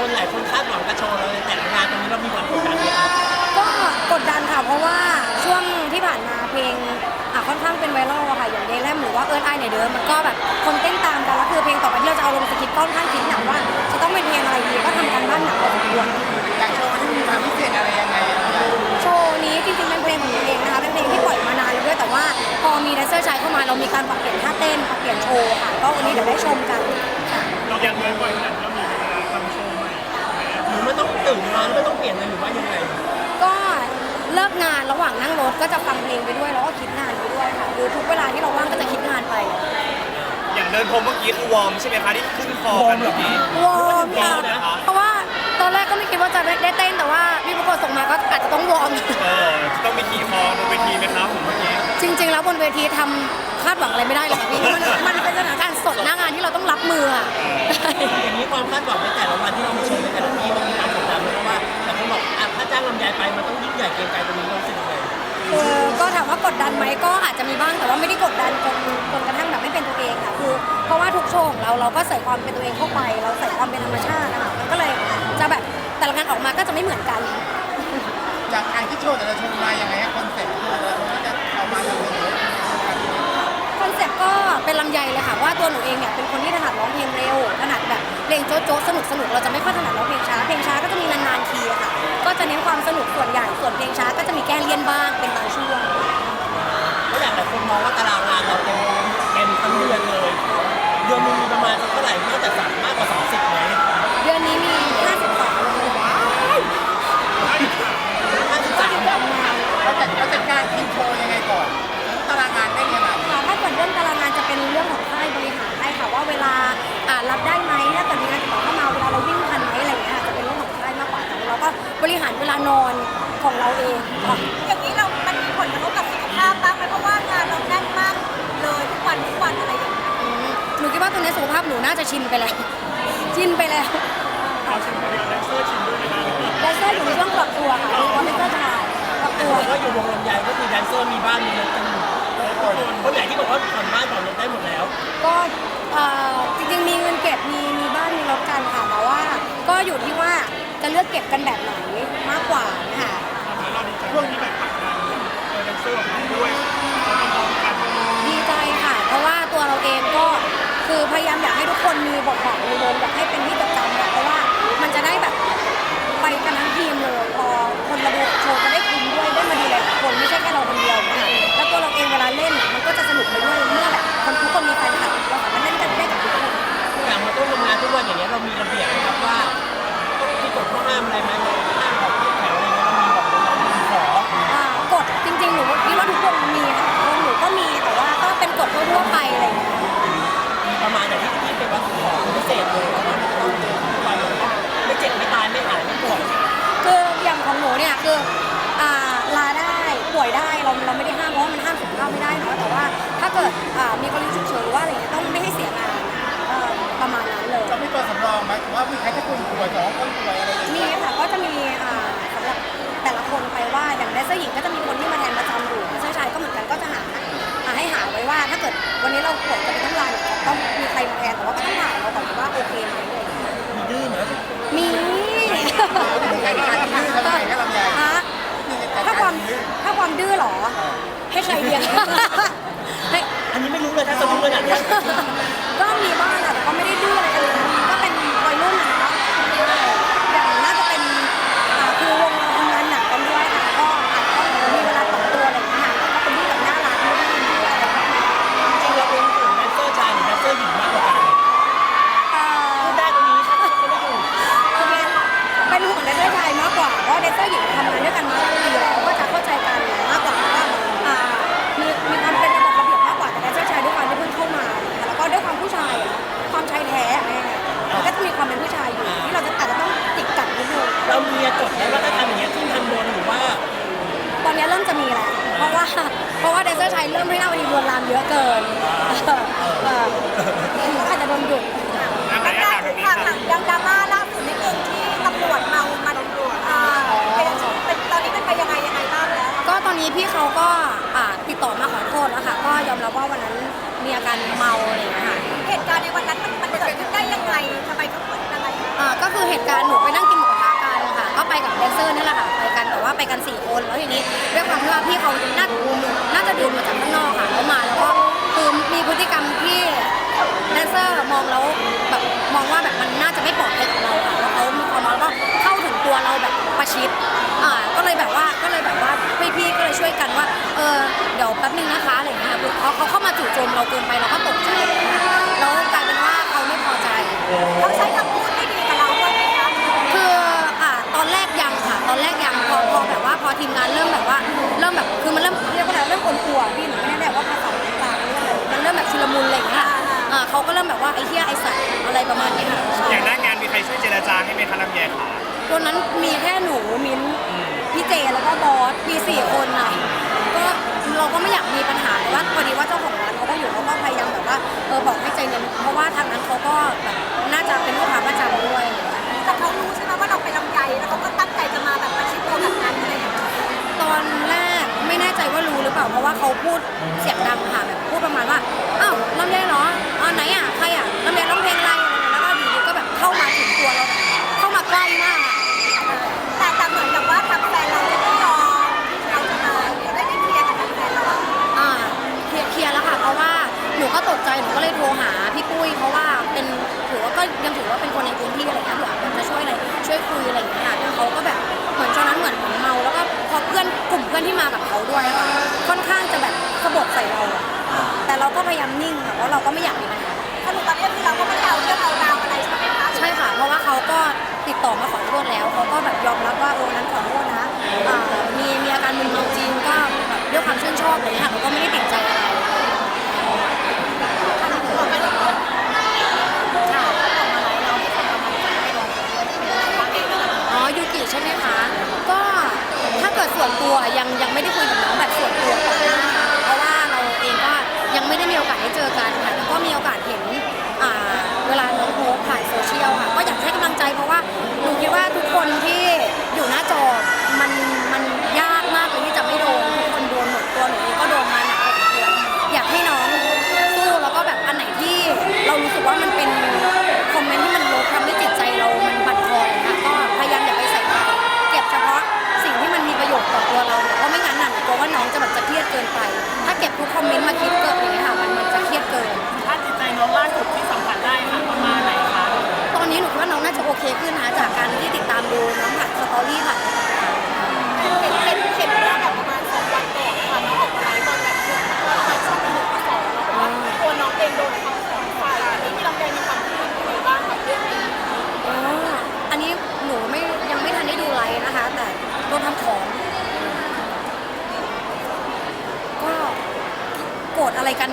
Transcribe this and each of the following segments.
คนหลายคนคาดหวังกับโชว์เราในแต่ละงานตรงนี้เรามีความกดดันไหมครับก็กดดันค่ะเพราะว่าช่วงที่ผ่านมาเพลงอะค่อนข้างเป็นไวรัลอะค่ะอย่างเดย์แลมหรือว่าเอิร์ธไอในเดิมมันก็แบบคนเต้นตามกันแล้วคือเพลงต่อไปที่เราจะเอาลงสกิปก็ค่อนข้างคิดหนักว่า จะต้องเป็นเพลงอะไรดีก็ทำกันบ้านหนักพอสมควรอยากโชว์ที่มีความพิเศษอะไรยังไงโชว์นี้จริงๆเป็นเพลงของหนูเองนะคะเป็นเพลงที่ปล่อยมานานแล้วด้วยแต่ว่าพอมีแดนเซอร์ชายเข้ามาเรามีการปรับเปลี่ยนท่าเต้นปรับเปลี่ยนโชว์ค่ะก็วันนี้เดี๋ยวได้ชมกันค่ะ เราอยากเดินบ่อยขนาดนี้เต้องตื่นมาแล้วไม่ต้องเปลี่ยนเลยหรือว่ายังไงก็เลิกงานระหว่างนั่งรถก็จะฟังเพลงไปด้วยแล้วก็คิดงานไปด้วยค่ะคือทุกเวลาที่เราว่างก็จะคิดงานไปอย่างเดินพรมเมื่อกี้คือวอร์มใช่ไหมคะที่ขึ้นคอกันเมื่อกี้วอร์มค่ะเพราะว่าตอนแรกก็ไม่คิดว่าจะได้เต้นแต่ว่าพี่ประกวดส่งมาก็อาจจะต้องวอร์มเออจะต้องมีขี่คอบนเวทีไหมครับผมเมื่อกี้จริง ๆ แล้วบนเวทีทำคาดหวังอะไรไม่ได้เลยค่ะพี่มันมันเป็นสถานการณ์สดหน้างานที่เราต้องรับมืออะอย่างนี้ความคาดหวังในแต่ละวันที่เรามีโชว์ในแต่ละที่มันมี อะถ้าจ้างลำไยไปมันต้องยิ่งใหญ่เกรียงไกรตรงนี้เรารู้สึกยังไงคือก็ถามว่ากดดันไหมก็อาจจะมีบ้างแต่ว่าไม่ได้กดดันจนจนกระทั่งแบบไม่เป็นตัวเองค่ะคือเพราะว่าทุกโชว์ของเราเราก็ใส่ความเป็นตัวเองเข้าไป เราใส่ความเป็นธรรมชาตินะคะมันก็เลยจะแบบแต่ละงานออกมาก็จะไม่เหมือนกัน จากการที่โชว์แต่ละโชว์มายังไงฮะคอนเซ็ปต์แต่ละโชว์ที่จะเอามาทำเป็นคอนเซ็ปต์ ก็เป็นลำไยเลยค่ะว่าตัวหนูเองเนี่ยเป็นคนที่ถนัดร้องเพลงเร็วถนัดแบบเพลงโจ๊ะๆสนุกสนุกๆเราจะไม่ค่อยถนัดร้องเพลงช้าเพลงช้าก็จะมีนานๆทีอะค่ะ ก็จะเน้นความสนุกส่วนใหญ่ส่วนเพลงช้าก็จะมีแก้เลี่ยนบ้างเป็นบางช่วงเพราะอย่างหลายคนมองว่าตารางงานเราเต็มเต็มทั้งเดือนเลยเดือนหนึงมีประมาณสักเท่าไหร่มากแต่สามมากกว่าสามสิบไหมเดือนนี้มี52เลยว้ายห้าสิบสามออกมาเราจัดเราจัดการทีมโชว์ยังไง บริหารเวลานอนของเราเองค่ะอย่างนี้เรา มันมีผลกระทบกับสุขภาพบ้างไหมเพราะว่างานเราแน่นมากเลยทุกวันทุกวันอะไรอย่างเงี้ยอืมหนูคิดว่าตอนนี้สุขภาพหนูน่าจะชินไปแล้ว ชินไปแล้วเราชิมคนเดียวแดนเซอร์ชิมด้วยไหมคะแดนเซอร์อยู่ในช่วงปรับตัวค่ะเพราะเป็นเจ้าชายปรับตัว ก็อยู่วงลำไยก็คือแดนเซอร์มีบ้านมีรถกันหมดคนไหนที่บอกว่าผ่อนบ้านผ่อนรถได้หมดแล้วก็เอ่อจริงๆมีเงินเก็บมีมีบ้านมีรถกันค่ะแต่ว่า ก็อยู่ที่ว่า จะเลือกเก็บกันแบบไหนมากกว่านะคะเราดีใจช่วงนี้แบบผลักดันเออแดนเซอร์ออกมาด้วยเราต้องมองกันดีใจค่ะ เพราะว่าตัวเราเองก็คือพยายามอยากให้ทุกคนมีบทบาทในวงอยากให้เป็นที่จดจำอะเพราะว่ามันจะได้แบบไปกันทั้งทีมเลยพอคนระดูโชว์จะได้ ราะว่ามันห้ามสุขภาพไม่ได้เนอะแต่ว่าถ้าเกิดอ่ามีกรณีฉุกเฉินหรือว่าอะไรเงี้ยต้องไม่ให้เสียงานเอ่อประมาณนั้นเลยเราไม่ตัวสำรองไหมว่ามีใครสักคนป่วยสองคนป่วยอะไรอย่างเงี้ยมีค่ะก็จะมีอ่าสำหรับแต่ละคนไปว่าอย่างแดนเซอร์หญิงก็จะมีคนที่มาแทนประจำอยู่แดนเซอร์ชายก็เหมือนกันก็จะหาหาให้หาไว้ว่าถ้าเกิดวันนี้เราป่วยจะเป็นต้องลาเนี่ยต้องมีใครมาแทนแต่ว่าก็ต้องถามเราก่อนว่าโอเคไหมอะไรอย่างเงี้ยมีดื้อไหมมี มีใครในการที่ดื้อทำไมก็ลำไย ฮะถ้าความถ้าความดื้อเหรอ ให้ใครเรียนให้อันนี้ไม่รู้เลยถ้าจะรู้ขนาดเนี้ยก็มีบ้าง นนี้เริ่มจะมีแล้วเพราะว่าเพราะว่าแดนเซอร์ชายเริ่มให้หน้าวันนี้ลวนลามเยอะเกินเอออาจจะโดนหยุดอะไหนแล้วอะการแบบนี้ทางหลังยังดราม่าล่าสุดนิดนึงที่ตำรวจเมามาตำรวจอ่าเป็นเป็นตอนนี้เป็นไปยังไงยังไงบ้างแล้วก็ตอนนี้พี่เขาก็อ่าติดต่อมาขอโทษแล้วค่ะ ก็ยอมรับว่าวันนั้นมีอาการเมาอะไรอย่างเงี้ยค่ะเหตุการณ์ในวันนั้นมันมันเกิดขึ้นได้ยังไงทำไมถึงเกิดยังไงอ่าก็คือเหตุการณ์หนูไปนั่งกินหมูกระทะกันค่ะก็ไปกับแดนเซอร์นี่แหละค่ะ ไปกันแต่ว่าไปกันสี่คนแล้วทีนี้ด้วยความที่ว่าพี่เขาน่าน่าจะดูมาจากข้างนอกค่ะแล้วมาแล้วก็คือมีพฤติกรรมที่แดนเซอร์มองแล้วแบบมองว่าแบบมันน่าจะไม่ปลอดภัยกับเราค่ะแล้วเขามีความแล้วก็เข้าถึงตัวเราแบบประชิดอ่าก็เลยแบบว่าก็เลยแบบว่าพี่ๆก็เลยช่วยกันว่าเออ ริ่มแบบว่าไอ้เหี้ยไอ้สัตว์อะไรประมาณนี้ค่ะใช่อย่างหน้างานมีใครช่วยเจรจาให้ไหมคะลำไยขาตัวนั้นมีแค่หนูมิ้นท์พี่เจแล้วก็บอสมีสี่คนน่ะก็เราก็ไม่อยากมีปัญหาแต่ว่าพอดีว่าเจ้าของร้านเขาก็อยู่เขาก็พยายามแบบว่าเออบอกให้ใจเย็นเพราะว่าทางนั้นเขาก็แบบน่าจะเป็นลูกค้าประจำด้วย เราก็พยายามนิ่งค่ะเพราะเราก็ไม่อยากมีปัญหาสรุปตอนนี้คือเราก็ไม่ได้เอาเรื่องเอาราวอะไรใช่ไหมคะใช่ค่ะ เพราะว่าเขาก็ติดต่อมาขอโทษแล้วเขาก็แบบยอมรับว่าโอ้นั้นขอโทษนะอ่ามีมีอาการมึนเมาจริงก็แบบด้วยความชื่นชอบอะไรเงี้ยเขาก็ไม่ได้ติดใจอะไร อมเมนต์มาคิดเกินอย่างเงี้ยค่ะมันมันจะเครียดเกิน ถ้าจิตใจน้องล่าสุดที่สัมผัสได้ค่ะประมาณไหนคะ ตอนนี้หนูคิดว่าน้องน่าจะโอเคขึ้นนะจากการที่ติดตามดูน้องผ่านสตอรี่ผ่าน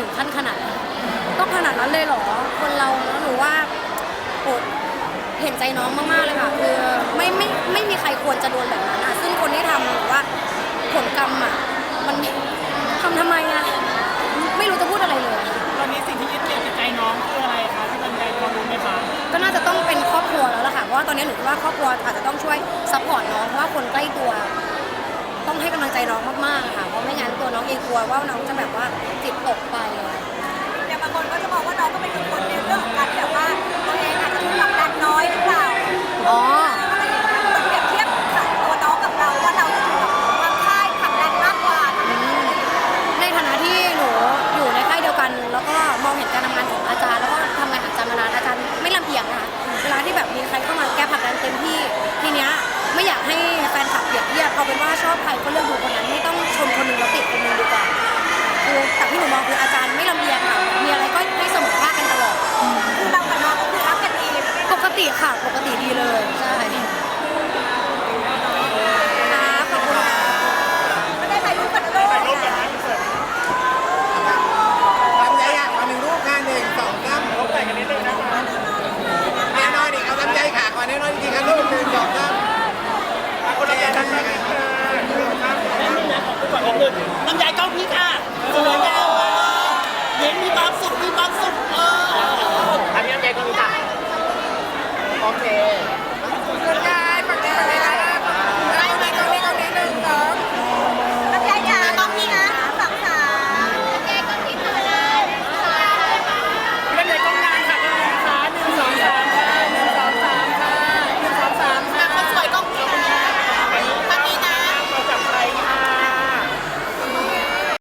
ถึงขั้นขนาดนั้นต้องขนาดนั้นเลยเหรอ คนเราเนอะหนูว่าโอ้เห็นใจน้องมากๆเลยค่ะ คือไม่ไม่ไม่มีใครควรจะโดนแบบนั้นอะซึ่งคนที่ทำหรือว่าผลกรรมอะมันทำทำไมอะไม่รู้จะพูดอะไรเลยอะตอนนี้สิ่งที่ยึดเหนี่ยวจิตใจน้องคืออะไรคะที่ลำไยพอรู้ไหมคะก็น่าจะต้องเป็นครอบครัวแล้วล่ะค่ะเพราะว่าตอนนี้หนูคิดว่าครอบครัวอาจจะต้องช่วยซัพพอร์ตน้องเพราะว่าคนใกล้ตัว ต้องให้กำลังใจน้องมากๆ ตัวน้องเองกลัวว่าน้องจะแบบว่าจิตตกไปอะแต่บางคนก็จะมองว่าน้องก็เป็นคนในเรื่องของการที่แบบว่าตัวเองอาจจะถูกผลักดันน้อยหรือเปล่า อ๋อ ขอพูดก่อนนิดนึงลำไยกล้องพี่ค่ะสวยงามมากเห็นมีความสุขมีความสุขเออ อันนี้น้ำยายก็รู้จักโอเค